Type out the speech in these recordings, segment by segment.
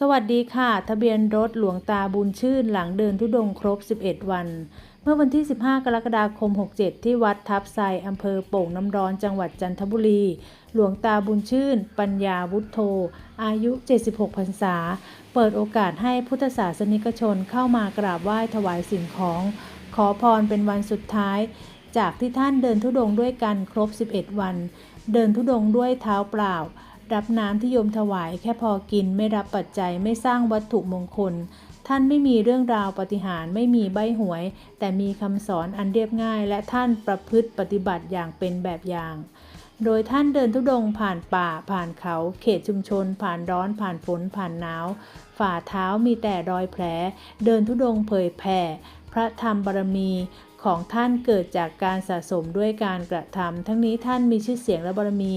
สวัสดีค่ะ ทะเบียนรถหลวงตาบุญชื่นหลังเดินทุดงค์ครบ 11 วัน เมื่อวันที่ 15 กรกฎาคม 67 ที่วัดทับไซอำเภอโป่งน้ำร้อนจังหวัดจันทบุรี หลวงตาบุญชื่น ปัญญาวุฒโธ อายุ 76 พรรษา เปิดโอกาสให้พุทธศาสนิกชนเข้ามากราบไหว้ถวายสิ่งของ ขอพรเป็นวันสุดท้าย จากที่ท่านเดินทุดงค์ด้วยกันครบ 11 วัน เดินทุดงค์ด้วยเท้าเปล่า รับน้ำที่โยมถวายแค่พอกินไม่รับปัจจัยไม่สร้างวัตถุมงคล ท่านไม่มีเรื่องราวปฏิหารไม่มีใบหวย แต่มีคำสอนอันเรียบง่าย และท่านประพฤติปฏิบัติอย่างเป็นแบบอย่าง โดยท่านเดินทุดงค์ผ่านป่าผ่านเขา เขตชุมชน ผ่านร้อนผ่านฝนผ่านหนาว ฝ่าเท้ามีแต่รอยแผล เดินทุดงค์เผยแผ่พระธรรมบารมี ของท่านเกิดจากการสะสมด้วยการกระทำทั้งนี้ท่านมีชื่อเสียงและบารมี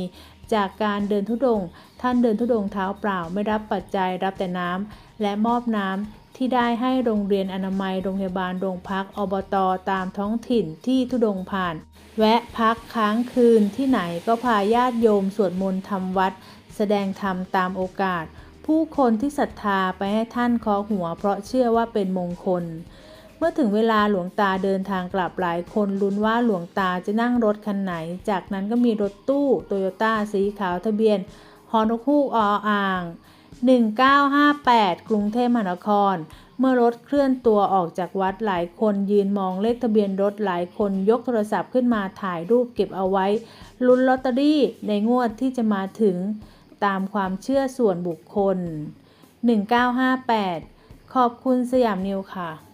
จากการเดินทุดงค์ท่านเดินทุดงค์เท้าเปล่าไม่รับปัจจัยรับแต่น้ำและมอบน้ำที่ได้ให้โรงเรียนอนามัยโรงพยาบาลโรงพักอบตตามท้องถิ่นที่ทุดงค์ผ่าน แวะพักค้างคืนที่ไหนก็พาญาติโยมสวดมนต์ทำวัด แสดงธรรมตามโอกาส ผู้คนที่ศรัทธาไปให้ท่านเคอหัวเพราะเชื่อว่าเป็นมงคล เมื่อถึงเวลาหลวงตาเดินทางกลับหลายคนลุ้นว่าหลวงตาจะนั่งรถคันไหน จากนั้นก็มีรถตู้โตโยต้าสีขาวทะเบียนฮอนกฮูกออ่าง 1958 กรุงเทพมหานคร เมื่อรถเคลื่อนตัวออกจากวัดหลายคนยืนมองเลขทะเบียนรถหลายคนยกโทรศัพท์ขึ้นมาถ่ายรูปเก็บเอาไว้ ลุ้นลอตเตอรี่ในงวดที่จะมาถึงตามความเชื่อส่วนบุคคล 1958 ขอบคุณสยามนิวค่ะ